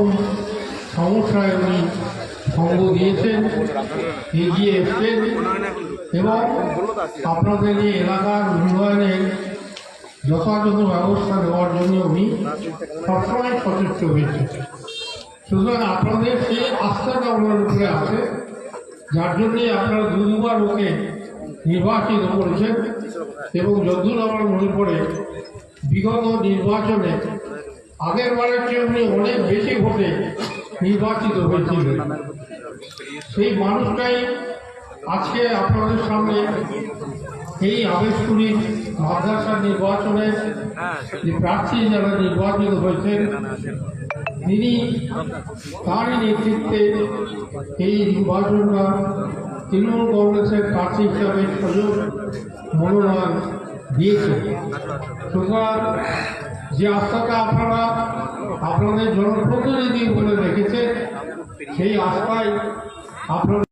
রকম সমস্যায় উনি সঙ্গ দিয়েছেন, এগিয়ে এসছেন এবং আপনাদের এই এলাকার উন্নয়নের যথাযথ ব্যবস্থা দেওয়ার জন্য উনি সবসময় সচেষ্ট হয়েছে সুতরাং আপনাদের সেই আস্থাটা ওনার উপরে আছে, যার জন্যে আপনারা দুবার ওকে নির্বাচিত করেছেন এবং যতদূর আমার মনে পড়ে, বিগত নির্বাচনে আগের বারের চেয়ে অনেক বেশি ভোটে নির্বাচিত হয়েছিলেন। সেই মানুষটাই আজকে আপনাদের সামনে এই আবেশপুরীর মাদ্রাসা নির্বাচনে যে প্রার্থী যারা নির্বাচিত হয়েছেন, তিনি তারই নেতৃত্বে এই নির্বাচনটা তৃণমূল কংগ্রেসের প্রার্থী হিসাবে সুযোগ মনোনয়ন দিয়েছে সুতরাং যে আস্থাটা আপনারা আপনাদের জনপ্রতিনিধি বলে রেখেছেন, সেই আস্থায় আপনারা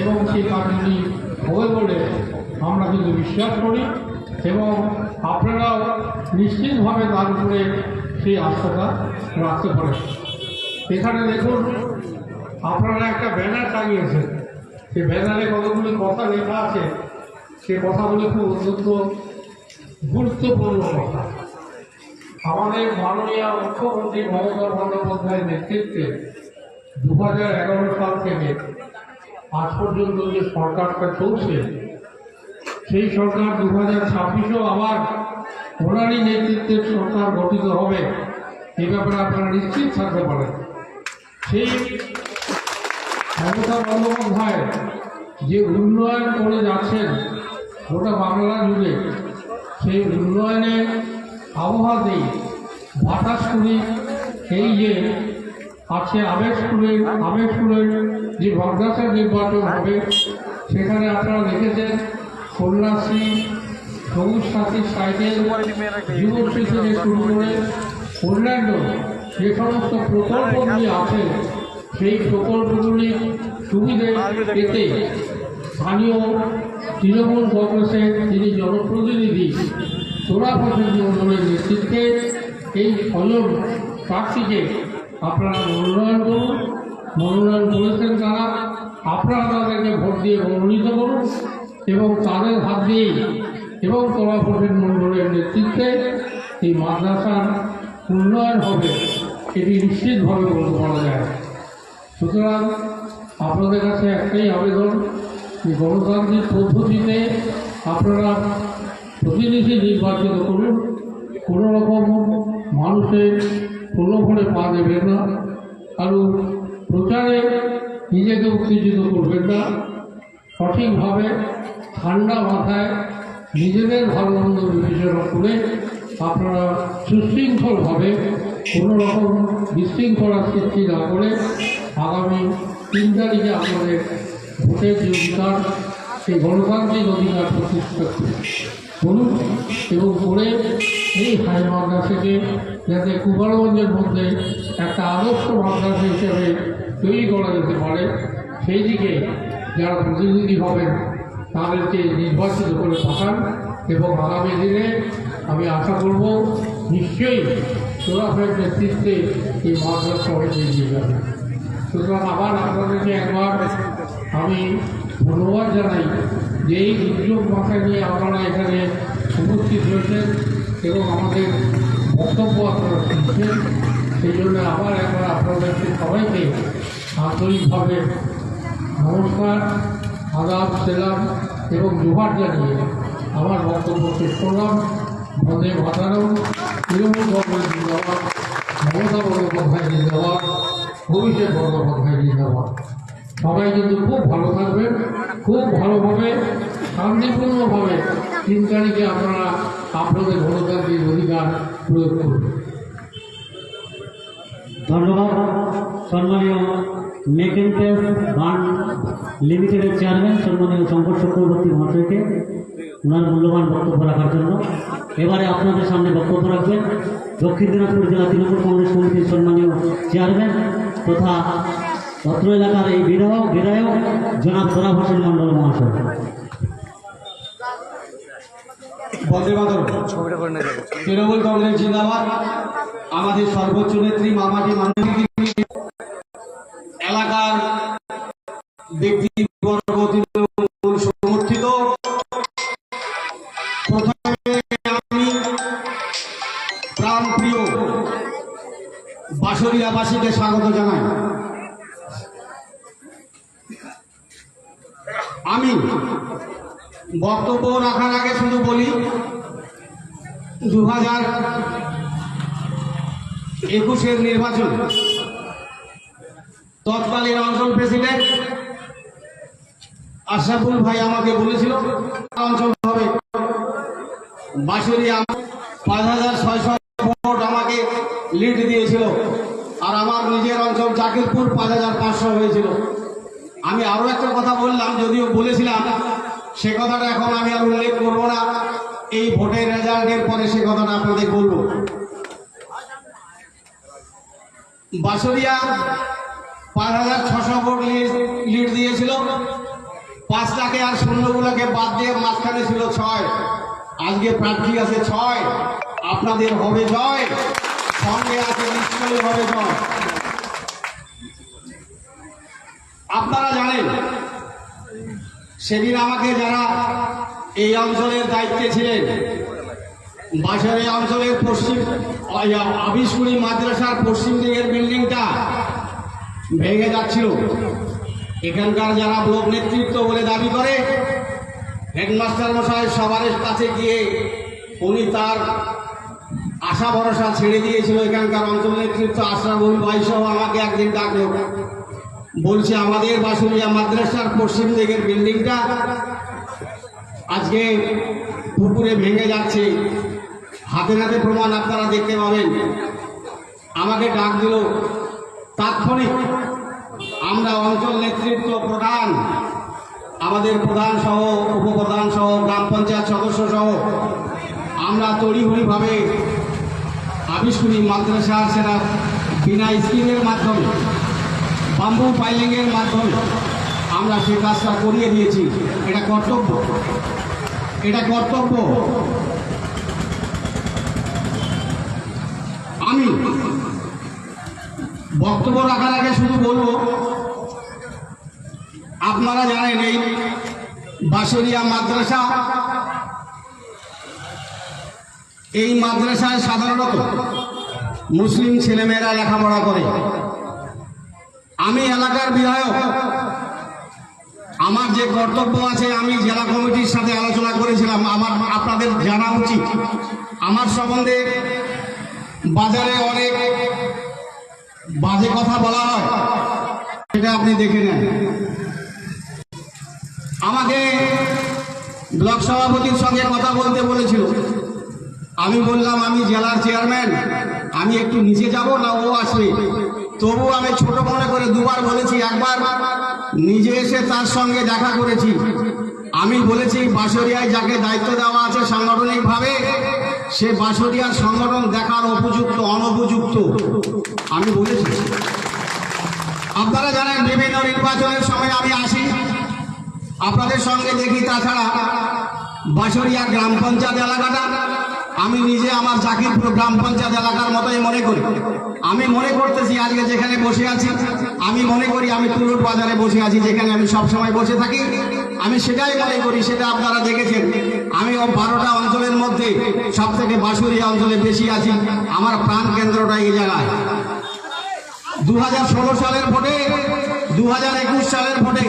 এবং সেই কাজগুলি হবে বলে আমরা কিন্তু বিশ্বাস করি এবং আপনারাও নিশ্চিতভাবে তার উপরে সেই আস্থাটা রাখতে পারেন। এখানে দেখুন, আপনারা একটা ব্যানার টাঙিয়েছেন সেই ব্যানারে কতগুলি কথা লেখা আছে সে কথাগুলি খুব অত্যন্ত গুরুত্বপূর্ণ কথা। আমাদের মাননীয় মুখ্যমন্ত্রী মমতা বন্দ্যোপাধ্যায়ের নেতৃত্বে দু হাজার এগারো সাল থেকে আজ পর্যন্ত যে সরকারটা চলছে সেই সরকার দু হাজার ছাব্বিশেও আবার ওনারই নেতৃত্বের সরকার গঠিত হবে। এ ব্যাপারে আপনারা নিশ্চিত থাকতে পারেন। সেই মমতা বন্দ্যোপাধ্যায় যে উন্নয়ন করে যাচ্ছেন, গোটা বাংলা জুড়ে, সেই উন্নয়নের আবহাওয়াতেই বাতাসপুরি এই যে আছে আবেশপুরের আবেশপুরের যে মাদ্রাসা নির্বাচন হবে, সেখানে আপনারা দেখেছেন কন্যাশ্রী সবুজ সাথী সাইকেল যুবশ্রী থেকে শুরু করে অন্যান্য যে সমস্ত প্রকল্পগুলি আছে, সেই প্রকল্পগুলির সুবিধে পেতে স্থানীয় তৃণমূল কংগ্রেসের যিনি জনপ্রতিনিধি তোরা হোসেন মন্ডলের নেতৃত্বে এই ছজন প্রার্থীকে আপনারা মনোনয়ন করুন। মনোনয়ন করেছেন তারা আপনারা তাদেরকে ভোট দিয়ে মনোনীত করুন। এবং তাদের হাত দিয়েই এবং হোসেন মন্ডলের নেতৃত্বে এই মাদ্রাসার উন্নয়ন হবে এটি নিশ্চিতভাবে বলতে পারা যায়। সুতরাং আপনাদের কাছে একটাই আবেদন যে গণতান্ত্রিক পদ্ধতিতে আপনারা প্রতিনিধি নির্বাচিত করুন, কোনো রকম মানুষের প্রলোভনে পা দেবেন না, কারণ প্রচারে নিজেকে উত্তেজিত করবেন না, সঠিকভাবে ঠান্ডা মাথায় নিজেদের ভালো মন্দ বিবেচনা করে আপনারা সুশৃঙ্খলভাবে কোনো রকম বিশৃঙ্খলার সৃষ্টি না করে আগামী তিন তারিখে আপনাদের ভোটের যে অধিকার, সেই গণতান্ত্রিক অধিকার প্রতিষ্ঠা করুন। এবং করে এই হাই মাদ্রাসাকে যাতে কুমারগঞ্জের মধ্যে একটা আদর্শ মাদ্রাসা হিসেবে তৈরি করা যেতে পারে, সেই দিকে যারা প্রতিনিধি হবেন তাদেরকে নির্বাচিত করে পাঠান এবং আগামী দিনে আমি আশা করব নিশ্চয়ই তোরাফের নেতৃত্বে এই মাদ্রাসা হয়ে এগিয়ে যাবে। সুতরাং আবার আপনাদেরকে একবার আমি ধন্যবাদ জানাই যে এই দুর্যোগ মাথায় নিয়ে আপনারা এখানে উপস্থিত হয়েছেন এবং আমাদের বক্তব্য আপনারা শুনছেন। সেই জন্য আবার একবার আপনাদেরকে সবাইকে আন্তরিকভাবে নমস্কার, আদাব, সেলাম এবং জোহার জানিয়ে আমার বক্তব্য শেষ করলাম। বন্দে মাতারম। তৃণমূল কংগ্রেস জিন্দাবাদ। মমতা বন্দ্যোপাধ্যায় জিন্দাবাদ। অভিষেক বন্দ্যোপাধ্যায় জিন্দাবাদ। সবাই কিন্তু খুব ভালো থাকবেন। খুব ভালোভাবে শান্তিপূর্ণভাবে তিন তারিখে আপনারা আপনাদের গণতান্ত্রিক অধিকার প্রয়োগ করুন ধন্যবাদ। সম্মানীয় মেকেন্টেস বান লিমিটেডের চেয়ারম্যান সম্মানীয় শঙ্কর চক্রবর্তী মহাশয়কে ওনার মূল্যবান বক্তব্য রাখার জন্য। এবারে আপনাদের সামনে বক্তব্য রাখবেন দক্ষিণ দিনাজপুর জেলা তৃণমূল কংগ্রেস কমিটির সম্মানীয় চেয়ারম্যান তথা অত্র এলাকার এই বিধায়ক বিধায়ক জনাব সোরাব হোসেন মন্ডল মহাশয়। তৃণমূল কংগ্রেস জিন্দাবাদ। আমাদের সর্বোচ্চ নেত্রী মামাটি মানুষ এলাকার ব্যক্তি বর্গ তৃণমূল সমর্থিত। প্রথমে আমি প্রাণপ্রিয় বাসরিয়াবাসীকে স্বাগত জানাই। আমি বক্তব্য রাখার আগে শুধু বলি দু হাজার একুশের নির্বাচন তৎকালীন অঞ্চল প্রেসিডেন্ট আশরাফুল ভাই আমাকে বলেছিল, অঞ্চল হবে। বাঁশুড়িয়া পাঁচ হাজার ছয়শো ভোট আমাকে লিড দিয়েছিল। আর আমার নিজের অঞ্চল জাকিরপুর পাঁচ হাজার পাঁচশো হয়েছিল। আমি আরও একটা কথা বললাম, যদিও বলেছিলাম, সে কথাটা এখন আমি আর উল্লেখ করব না। এই ভোটের রেজাল্টের পরে সে কথাটা আপনাদের বলব। বাসরিয়া পাঁচ হাজার ছশো ভোট লিড দিয়েছিল। পাঁচটাকে আর শূন্যগুলোকে বাদ দিয়ে মাঝখানে ছিল ছয়। আজকে প্রার্থী আছে ছয়। আপনাদের হবে জয়। সঙ্গে আছে নিশ্চয়ই হবে জয়। আপনারা জানেন, সেদিন আমাকে যারা এই অঞ্চলের দায়িত্বে ছিলেন বাসারে অঞ্চলের পশ্চিম আবিসকুড়ি মাদ্রাসার পশ্চিম দিকের বিল্ডিংটা ভেঙে যাচ্ছিল। এখানকার যারা ব্লক নেতৃত্ব বলে দাবি করে, হেডমাস্টার মশাই সবার কাছে গিয়ে উনি তার আশা ভরসা ছেড়ে দিয়েছিল এখানকার অঞ্চল নেতৃত্ব আশরাফুল ভাই সহ আমাকে একদিন ডাকলো। বলছে, আমাদের বাসুরিয়া মাদ্রাসার পশ্চিম দিকের বিল্ডিংটা আজকে পুকুরে ভেঙে যাচ্ছে। হাতে হাতে প্রমাণ আপনারা দেখতে পাবেন। আমাকে ডাক দিল তাৎক্ষণিক আমরা অঞ্চল নেতৃত্ব প্রধান, আমাদের প্রধান সহ, উপপ্রধান সহ, গ্রাম পঞ্চায়েত সদস্য সহ, আমরা তড়িঘড়িভাবে আবিষ্কুরি মাদ্রাসা সেটা বিনা স্কিমের মাধ্যমে বাম্বু পাইলিংয়ের মাধ্যমে আমরা সে কাজটা করিয়ে দিয়েছি। এটা কর্তব্য। এটা কর্তব্য। আমি বক্তব্য রাখার আগে শুধু বলব, আপনারা জানেন এই বাসরিয়া মাদ্রাসা, এই মাদ্রাসায় সাধারণত মুসলিম ছেলেমেয়েরা লেখাপড়া করে। আমি এলাকার বিধায়ক, আমার যে কর্তব্য আছে, আমি জেলা কমিটির সাথে আলোচনা করেছিলাম, আমার আপনাদের জানা উচিত। আমার সম্বন্ধে বাজারে অনেক বাজে কথা বলা হয়। সেটা আপনি দেখে নেন। আমাকে ব্লক সভাপতির সঙ্গে কথা বলতে বলেছিল। আমি বললাম, আমি জেলার চেয়ারম্যান। আমি একটু নিচে যাব না, ও আসবে। তবু আমি ছোট মনে করে দুবার বলেছি, একবার নিজে এসে তার সঙ্গে দেখা করেছি। আমি বলেছি, বাঁশরিয়ায় যাকে দায়িত্ব দেওয়া আছে সাংগঠনিকভাবে সে বাঁশরিয়ার সংগঠন দেখার উপযুক্ত, অনুপযুক্ত। আমি বলেছি। আপনারা জানেন, বিভিন্ন নির্বাচনের সময় আমি আসি। আপনাদের সঙ্গে দেখি, তাছাড়া বাঁশরিয়া গ্রাম পঞ্চায়েত এলাকাটা আমি নিজে আমার জাকিরপুর গ্রাম পঞ্চায়েত এলাকার মতোই মনে করি। আমি মনে করতেছি আজকে যেখানে বসে আছি, আমি মনে করি আমি তুলুট বাজারে বসে আছি, যেখানে আমি সব সময় বসে থাকি। আমি সেটাই মনে করি, সেটা আপনারা দেখেছেন। আমি বারোটা অঞ্চলের মধ্যে সব থেকে বাঁশুরিয়া অঞ্চলে বেশি আছি। আমার প্রাণ কেন্দ্রটা এই জায়গায়। দু হাজার ষোলো সালের ভোটে দু হাজার একুশ সালের ভোটে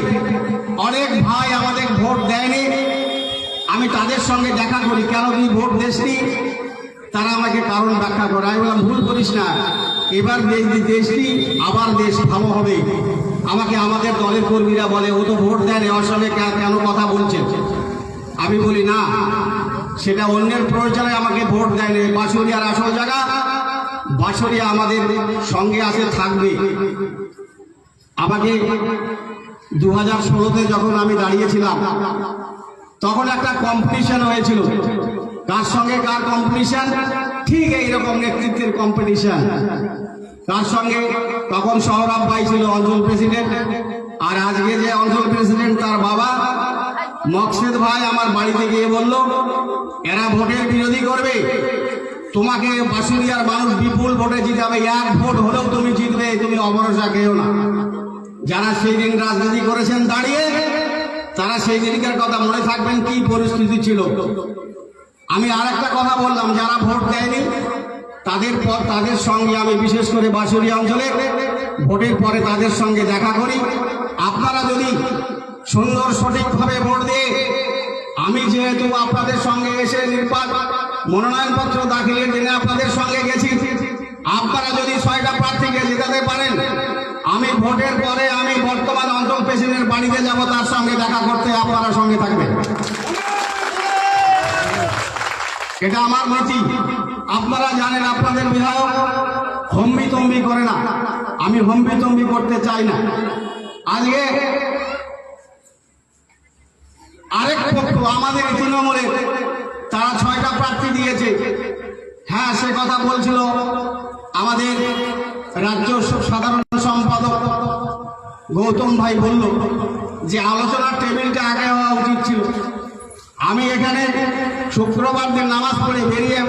অনেক ভাই আমাদের ভোট দেয়নি। আমি তাদের সঙ্গে দেখা করি, কেন তুই ভোট দেশনি তারা আমাকে কারণ ব্যাখ্যা করে। আমি বললাম, ভুল করিস না। এবার দেশ দেশটি আবার দেশ ভালো হবে। আমাকে আমাদের দলের কর্মীরা বলে, ও তো ভোট দেয় নেওয়ার সঙ্গে কেন কথা বলছে? আমি বলি, না, সেটা অন্যের প্রয়োজনে আমাকে ভোট দেয়নি। বাঁশুরিয়ার আসল জায়গা, বাঁশুরিয়া আমাদের সঙ্গে আছে, থাকবে। আমাকে দু হাজার ষোলোতে যখন আমি দাঁড়িয়েছিলাম, তখন একটা কম্পিটিশন হয়েছিল। কার সঙ্গে কার কম্পিটিশন ঠিক এইরকম নেতৃত্বের কম্পিটিশন তার সঙ্গে তখন সৌরভ ভাই ছিল অঞ্চল প্রেসিডেন্ট। আর আজকে যে অঞ্চল প্রেসিডেন্ট তার বাবা, মকসেদ ভাই আমার বাড়িতে গিয়ে বলল, এরা ভোটের বিরোধী করবে। তোমাকে বাসুরিয়ার মানুষ বিপুল ভোটে জিতাবে। এক ভোট হলেও তুমি জিতবে, তুমি অভরসা খেও না। যারা সেই দিন রাজনীতি করেছেন দাঁড়িয়ে, তারা সেই দিনকার কথা মনে থাকবেন কি পরিস্থিতি ছিল। আমি আর একটা কথা বললাম, যারা ভোট দেয়নি তাদের পর তাদের সঙ্গে আমি বিশেষ করে বাঁশুড়িয়া অঞ্চলে ভোটের পরে তাদের সঙ্গে দেখা করি। আপনারা যদি সুন্দর সঠিকভাবে ভোট দিয়ে আমি যেহেতু আপনাদের সঙ্গে এসে নির্বাচন মনোনয়নপত্র দাখিলের দিনে আপনাদের সঙ্গে গেছি, আপনারা যদি ছয়টা প্রার্থীকে জেতাতে পারেন, আমি ভোটের পরে আমি বর্তমান অঞ্চল প্রেসিডেন্টের বাড়িতে যাব, তার সঙ্গে দেখা করতে আপনারা সঙ্গে থাকবেন। এটা আমার নীতি। আপনারা জানেন, আপনাদের বিধায়ক হম্বি তম্বি করে না। আমি হম্বি তম্বি করতে চাই না। আজকে আরেক পক্ষ, আমাদের তৃণমূলে তারা ছয়টা প্রার্থী দিয়েছে। হ্যাঁ সে কথা বলছিল আমাদের রাজ্য সাধারণ সম্পাদক গৌতম ভাই বলল যে আলোচনার টেবিলটা আগে হওয়া উচিত ছিল। আমি এখানে শুক্রবার দিন নামাজ পড়ে বেরিয়ে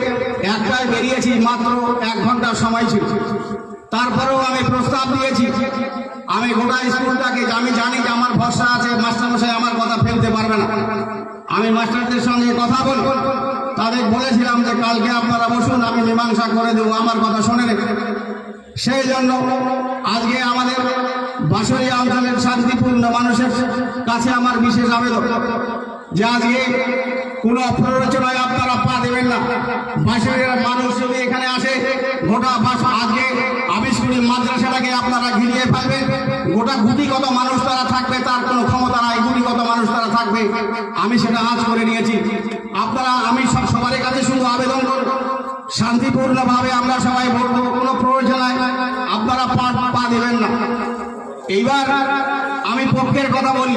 একটায় বেরিয়েছি মাত্র এক ঘণ্টার সময় ছিল। তারপরেও আমি প্রস্তাব দিয়েছি, আমি গোটা স্কুলটাকে, আমি জানি যে আমার ভরসা আছে, মাস্টারমশাই আমার কথা ফেলতে পারবে না। আমি মাস্টারদের সঙ্গে কথা বলব। তাদের বলেছিলাম যে কালকে আপনারা বসুন, আমি মীমাংসা করে দেবো, আমার কথা শুনে সেই জন্য আজকে আমাদের বাঁশরিয়া অঞ্চলের শান্তিপূর্ণ মানুষের কাছে আমার বিশেষ আবেদন। যে আজকে কোনো প্ররোচনায় আপনারা পা দেবেন না। বাঁশরিয়ার মানুষ এখানে আসে, গোটা বাস আজকে আবিষ্করী মাদ্রাসাটাকে আপনারা ঘিরিয়ে ফেলবেন। গোটা গুটিগত মানুষ তারা থাকবে, তার কোনো ক্ষমতা নাই, গুটিগত মানুষ তারা থাকবে। আমি সেটা আজ করে নিয়েছি। আপনারা, আমি সব সবার কাছে শুধু আবেদন করব। শান্তিপূর্ণভাবে আমরা সবাই ভোট দেবো, কোনো প্রয়োজনায় আপনারা পা পা দেবেন না। এইবার আমি পক্ষের কথা বলি,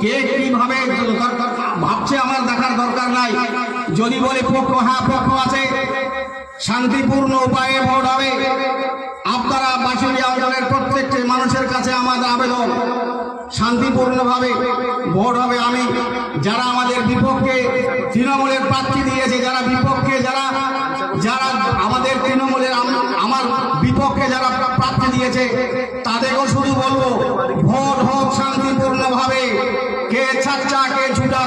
কে কীভাবে দরকার- ভাবছে আমার দেখার দরকার নাই। যদি বলে পক্ষ হ্যাঁ পক্ষ আছে, শান্তিপূর্ণ উপায়ে ভোট হবে। আপনারা বাঁশুড়িয়া অঞ্চলের প্রত্যেকটি মানুষের কাছে আমাদের আবেদন। শান্তিপূর্ণভাবে ভোট হবে। আমি যারা আমাদের বিপক্ষে তৃণমূলের প্রার্থী দিয়েছে, যারা বিপক্ষে, যারা যারা আমাদের তৃণমূলের আমার বিপক্ষে যারা প্রার্থী দিয়েছে, তাদেরকেও শুধু বলব, ভোট হোক শান্তিপূর্ণভাবে। কে ছাচ্চা কে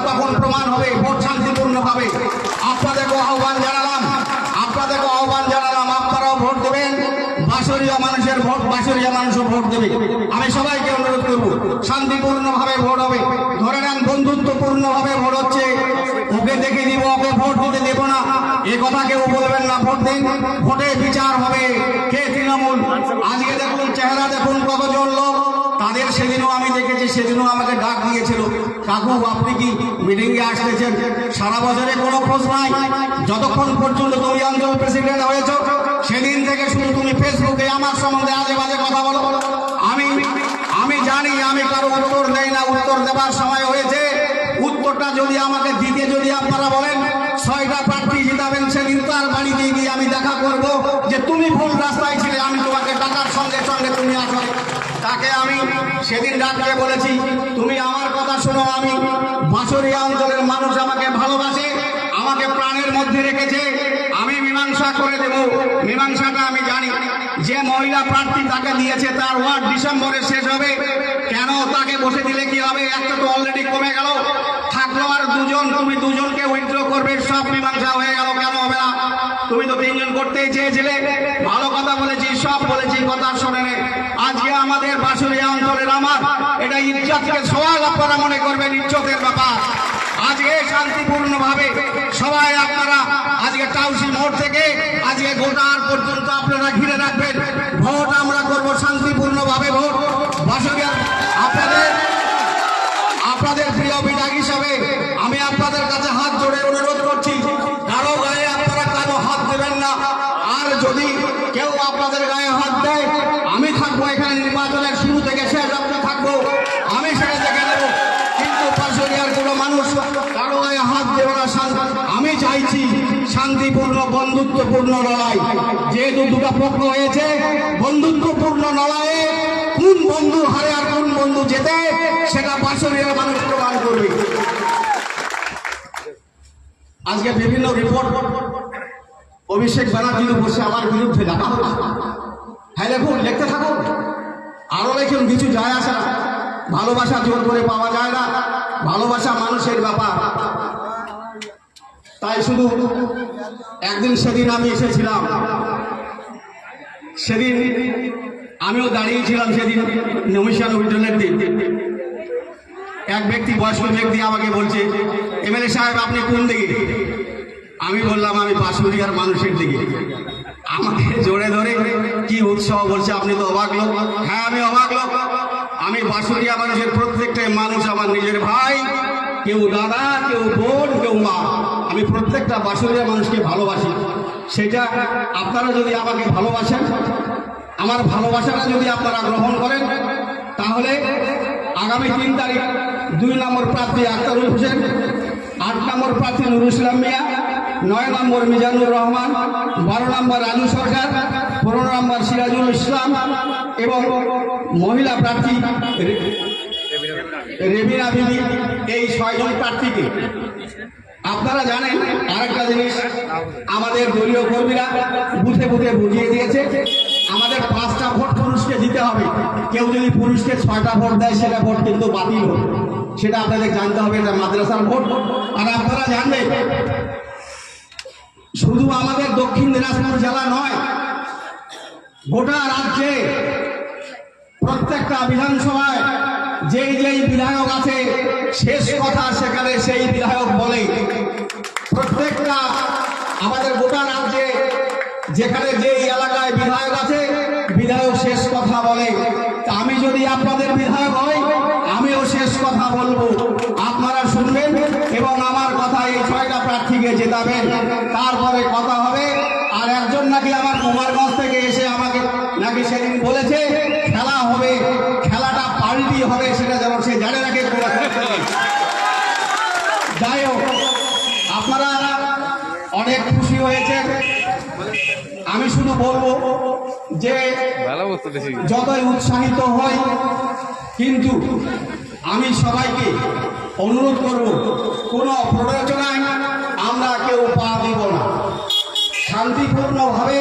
তখন প্রমাণ হবে, ভোট শান্তিপূর্ণভাবে আপনাদেরকেও আহ্বান জানালাম আহ্বান জানালাম, আপনারাও ভোট দেবেন মানুষের ভোট, বাঁশরিয়া মানুষও ভোট দেবে। আমি সবাইকে অনুরোধ করব, শান্তিপূর্ণভাবে ভোট হবে। ধরে নেন, বন্ধুত্বপূর্ণভাবে ভোট হচ্ছে, ওকে দেখে দিব ওকে ভোট দিতে দেবো না। এ কথা কেউ বলবেন না, ভোট দিন। ভোটে বিচার হবে, কে তৃণমূল? আজকে দেখুন, চেহারা দেখুন কতজন লোক। সেদিনও আমি দেখেছি, সেদিনও আমাকে ডাক দিয়েছিল। কাকু, আপনি কি মিটিং এ আসতেছেন? সারা বছরে কোনো খোঁজ নাই। যতক্ষণ পর্যন্ত তুমি অঞ্চল প্রেসিডেন্ট হয়েছ, সেদিন থেকে শুধু তুমি ফেসবুকে আমার সম্বন্ধে আজে বাজে কথা বলো। আমি আমি জানি, আমি কারও উত্তর দেই না, উত্তর দেবার সময় হয়েছে। উত্তরটা যদি আমাকে দিতে যদি আপনারা বলেন, ছয়টা প্রার্থী জিতাবেন সেদিন তার বাড়িতে গিয়ে আমি দেখা করব যে তুমি ভুল রাস্তায় ছিলে, আমি তোমাকে টাকার সঙ্গে সঙ্গে তুমি আসো। তাকে আমি সেদিন ডাকতে বলেছি, তুমি আমার কথা শোনো, আমি বাঁশরিয়া অঞ্চলের মানুষ আমাকে ভালোবাসে, আমাকে প্রাণের মধ্যে রেখেছে, আমি মীমাংসা করে দেব। মীমাংসাটা আমি জানি, যে মহিলা প্রার্থী তাকে দিয়েছে, তার ওয়ার্ড ডিসেম্বরে শেষ হবে। কেন তাকে বসে দিলে কি হবে? একটা তো অলরেডি কমে গেল। থাকল আর দুজন, তুমি দুজনকে উইথড্র করবে, সব মীমাংসা হয়ে তুমি তো তিনজন করতেই চেয়েছিলে। ভালো কথা বলেছি সব বলেছি কথা শোনেনে আজকে আমাদের বাঁশুড়িয়া অঞ্চলের আমার, এটা ইজ্জতকে সওয়াল আপনারা মনে করবেন, ইজ্জতের ব্যাপার। আজকে শান্তিপূর্ণভাবে সবাই আপনারা আজকে টাউসি মোড় থেকে আজকে গোটার পর্যন্ত আপনারা ঘিরে রাখবেন। ভোট আমরা করব শান্তিপূর্ণভাবে ভোট। বাসুরিয়া আপনাদের প্রিয় বিধায়ক হিসাবে আমি আপনাদের কাছে হাত জোড়ে অনুরোধ করছি কারও গায়ে আপনারা কারও হাত দেবেন না আর যদি কেউ আপনাদের গায়ে হাত দেয় আমি থাকব এখানে নির্বাচনের শুরু থেকে শেষ অব্দি থাকব আমি সেটা দেখে নেব কিন্তু পাশরিয়ার কোনো মানুষ কারও গায়ে হাত দেবে না শান্ত- আমি চাইছি শান্তিপূর্ণ বন্ধুত্বপূর্ণ লড়াই। যেহেতু দুটো পক্ষ হয়েছে, বন্ধুত্বপূর্ণ লড়াইয়ে কোন বন্ধু হারে আর কোন বন্ধু জেতে, সেটা বাসরীয় মানুষ প্রমাণ করবে। আজকে বিভিন্ন রিপোর্ট অভিষেক ব্যানার্জির বসে আমার বিরুদ্ধে লেখা হচ্ছে হ্যাঁ দেখুন লিখতে থাকুন। আরও লেখুন কিছু যায় আসে না। ভালোবাসা জোর করে পাওয়া যায় না। ভালোবাসা মানুষের ব্যাপার। তাই শুধু একদিন সেদিন আমি এসেছিলাম। সেদিন আমিও দাঁড়িয়েছিলাম সেদিন নমিশান অভিযানের দিন। এক ব্যক্তি, বয়স্ক ব্যক্তি আমাকে বলছে, এমএলএ সাহেব, আপনি কোন দিকে? আমি বললাম, আমি পাঁচমুড়িয়ার মানুষের দিকে। আমাকে জোরে ধরে কি উৎসাহ বলছে, আপনি তো অবাক লোক। হ্যাঁ আমি অবাক লোক। আমি বাঁশুড়িয়া মানুষের প্রত্যেকটাই মানুষ আমার নিজের ভাই। কেউ দাদা, কেউ বোন, কেউ মা। আমি প্রত্যেকটা বাঁশুড়িয়া মানুষকে ভালোবাসি। সেটা আপনারা যদি আমাকে ভালোবাসেন, আমার ভালোবাসাটা যদি আপনারা গ্রহণ করেন, তাহলে আগামী তিন তারিখ দুই নম্বর প্রার্থী আক্তারুল হোসেন, আট নম্বর প্রার্থী নুরুল ইসলাম মিয়া, নয় নম্বর মিজানুর রহমান, বারো নম্বর রাজু সরকার, পনেরো নম্বর সিরাজুল ইসলাম এবং মহিলা প্রার্থী রেবিনা বিবি, এই ছয়জন প্রার্থীকে। আপনারা জানেন আরেকটা জিনিস, আমাদের দলীয় কর্মীরা বুথে বুথে বুঝিয়ে দিয়েছে, আমাদের পাঁচটা ভোট পুরুষকে দিতে হবে। কেউ যদি পুরুষকে ছয়টা ভোট দেয়, সেটা ভোট কিন্তু বাতিল হবে। সেটা আপনাদের জানতে হবে, এটা মাদ্রাসার ভোট। আর আপনারা জানবেন, শুধু আমাদের দক্ষিণ দিনাজপুর জেলা নয়, গোটা রাজ্যে প্রত্যেকটা বিধানসভায় যেই যেই বিধায়ক আছে, শেষ কথা সেখানে সেই বিধায়ক বলে। প্রত্যেকটা আমাদের গোটা রাজ্যে, যেখানে যেই এলাকায় বিধায়ক আছে, বিধায়ক শেষ কথা বলে। তা আমি যদি আপনাদের বিধায়ক হই, আমিও শেষ কথা বলব। আপনারা শুনবেন এবং আমার কথা এই ছয়টা প্রার্থীকে জেতাবেন। তারপরে কথা হবে। আর একজন নাকি আমার কুমারগঞ্জ থেকে এসে আমাকে নাকি সেদিন বলেছে খেলা হবে খেলাটা পাল্টি হবে সেটা যেন সে জানে রাখে যাই হোক আপনারা অনেক খুশি হয়েছে। আমি শুধু বলব যে যতই উৎসাহিত হয় কিন্তু আমি সবাইকে অনুরোধ করব কোনো প্ররোচনায় আমরা কেউ পা দিব না। শান্তিপূর্ণভাবে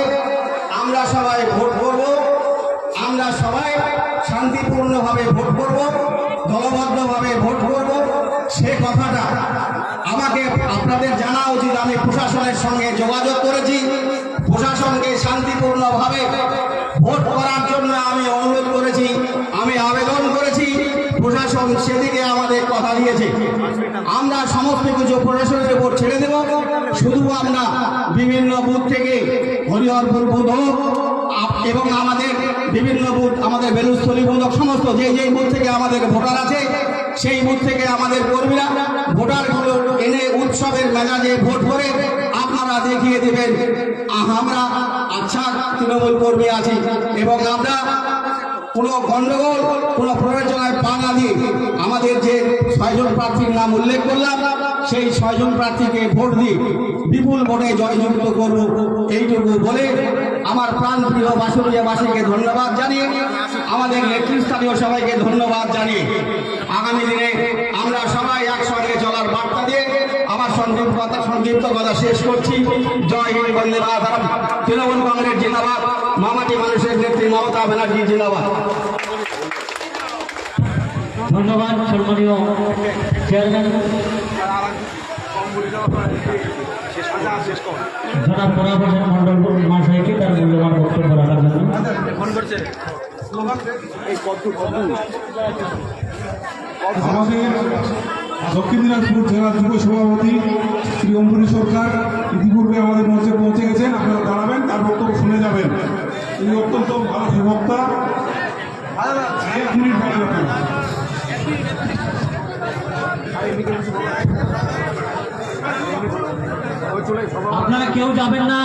আমরা সবাই ভোট করব আমরা সবাই শান্তিপূর্ণভাবে ভোট করব দলবদ্ধভাবে ভোট করব। সে কথাটা আমাকে আপনাদের জানা উচিত। আমি প্রশাসনের সঙ্গে যোগাযোগ করেছি। প্রশাসনকে শান্তিপূর্ণভাবে ভোট করার জন্য আমি অনুরোধ করেছি। আমি আবেদন করেছি। প্রশাসন সেদিকে আমাদের কথা দিয়েছে। আমরা সমস্ত কিছু প্রশাসনের উপর ছেড়ে দেব। শুধু আমরা বিভিন্ন বুথ থেকে হরিহরপুর আপ- এবং আমাদের বিভিন্ন বুথ আমাদের বেলুস্থলী হোক, সমস্ত যে যে বুথ থেকে আমাদের ভোটার আছে সেই বুথ থেকে আমাদের কর্মীরা ভোটারগুলো এনে উৎসবের মেজাজে ভোট করে আপনারা দেখিয়ে দেবেন। আমরা আচ্ছা তৃণমূল কর্মী আছি এবং আমরা কোনো গন্ডগোল, কোনো প্ররোচনায় পা না দিয়ে আমাদের যে ছয়জন প্রার্থীর নাম উল্লেখ করলাম, সেই ছয়জন প্রার্থীকে ভোট দিয়ে বিপুল ভোটে জয়যুক্ত করব। এইটুকু বলে আমার প্রাণ প্রিয় বাসুরিয়াবাসীকে ধন্যবাদ জানিয়ে আমাদের নেতৃস্থানীয় সবাইকে ধন্যবাদ জানিয়ে আগামী দিনে আমরা সবাই একসঙ্গে চলার বার্তা দিয়ে আমার সংক্ষিপ্ত কথা সংক্ষিপ্ত কথা শেষ করছি। জয় হিন্দ, বন্দে মাতরম। তৃণমূল কংগ্রেস জিন্দাবাদ। মামাটি মানুষের নেত্রী মমতা ব্যানার্জি জিন্দাবাদ। ধন্যবাদ, সম্মানীয় চেয়ারম্যান। মন্ডল মহাশয়কে তার মূল্যবান বক্তব্য রাখার জন্য। আমাদের দক্ষিণ দিনাজপুর জেলা যুব সভাপতি শ্রী অম্বরী সরকার ইতিপূর্বে আমাদের মঞ্চে পৌঁছে গেছেন। আপনারা দাঁড়াবেন, তার বক্তব্য শুনে যাবেন। তিনি অত্যন্ত ভালো সুবক্তা। আপনারা কেউ যাবেন না